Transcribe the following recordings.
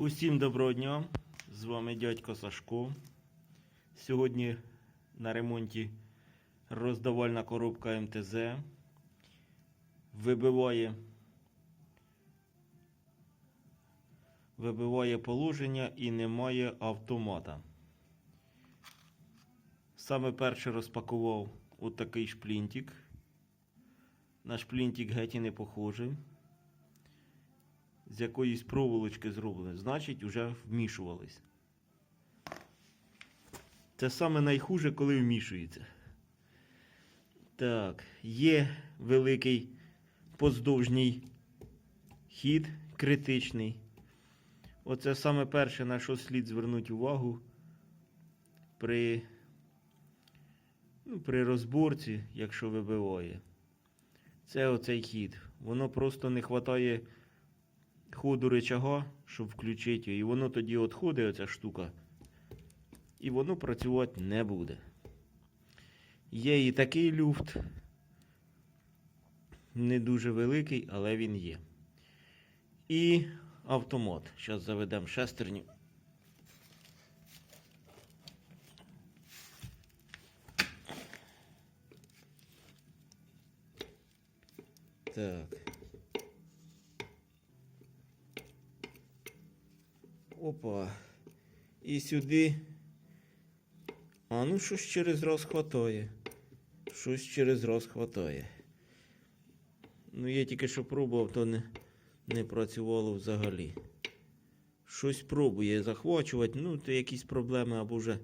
Усім доброго дня! З вами дядько Сашко. Сьогодні на ремонті роздавальна коробка МТЗ. Вибиває, вибиває положення і немає автомата. Саме перше розпакував отакий шплінтик. На шплінтик і не похожий з якоїсь проволочки зроблене, значить, вже вмішувались. Це саме найхуже, коли вмішується. Так, є великий поздовжній хід критичний. Оце саме перше, на що слід звернути увагу при, ну, при розборці, якщо вибиває. Це оцей хід. Воно просто не вистачає ходу рычага, щоб включити, і воно тоді відходить, оця штука, і воно працювати не буде. Є і такий люфт, не дуже великий, але він є. І автомат. Зараз заведемо шестерню. Так. Опа. І сюди. А ну щось через раз хватає. Щось через раз хватає. Ну, я тільки що пробував, то не, не працювало взагалі. Щось пробує захвачувати, ну, то якісь проблеми, або вже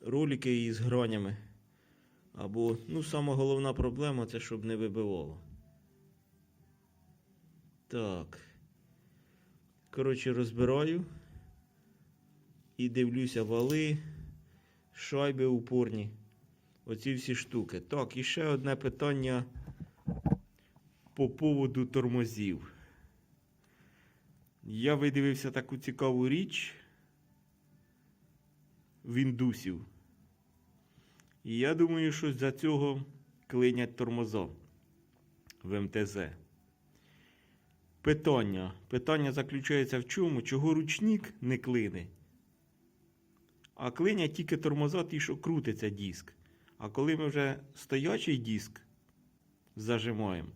ролики із гранями. Або, ну, сама головна проблема це щоб не вибивало. Так. Коротше, розбираю. І дивлюся вали, шайби упорні. Оці всі штуки. Так, і ще одне питання по поводу тормозів. Я видивився таку цікаву річ в індусів. І я думаю, що за цього клинять тормоза в МТЗ. Питання. Питання заключається в чому? Чого ручник не клине? А клинять тільки тормоза ті, що крутиться диск. А коли ми вже стоячий диск зажимаємо,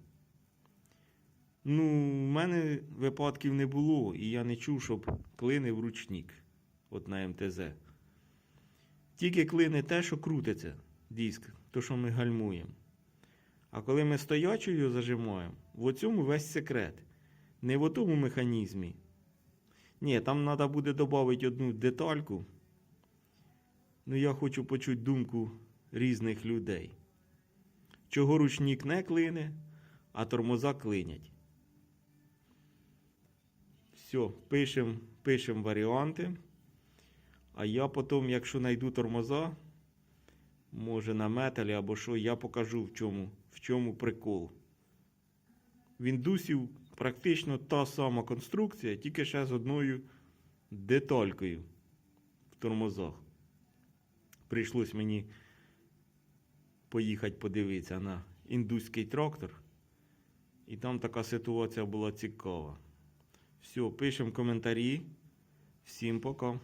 ну, в мене випадків не було, і я не чув, щоб клинив ручник от на МТЗ. Тільки клине те, що крутиться диск, то, що ми гальмуємо. А коли ми стоячою зажимаємо, в цьому весь секрет. Не в тому механізмі. Ні, там треба буде додати одну детальку. Ну, я хочу почути думку різних людей. Чого ручник не клине, а тормоза клинять. Все, пишемо пишем варіанти. А я потім, якщо знайду тормоза, може на металі або що, я покажу в чому, в чому прикол. В індусів практично та сама конструкція, тільки ще з одною деталькою в тормозах. Прийшлось мені поїхати подивитися на індуський трактор. І там така ситуація була цікава. Все, пишемо коментарі. Всім пока.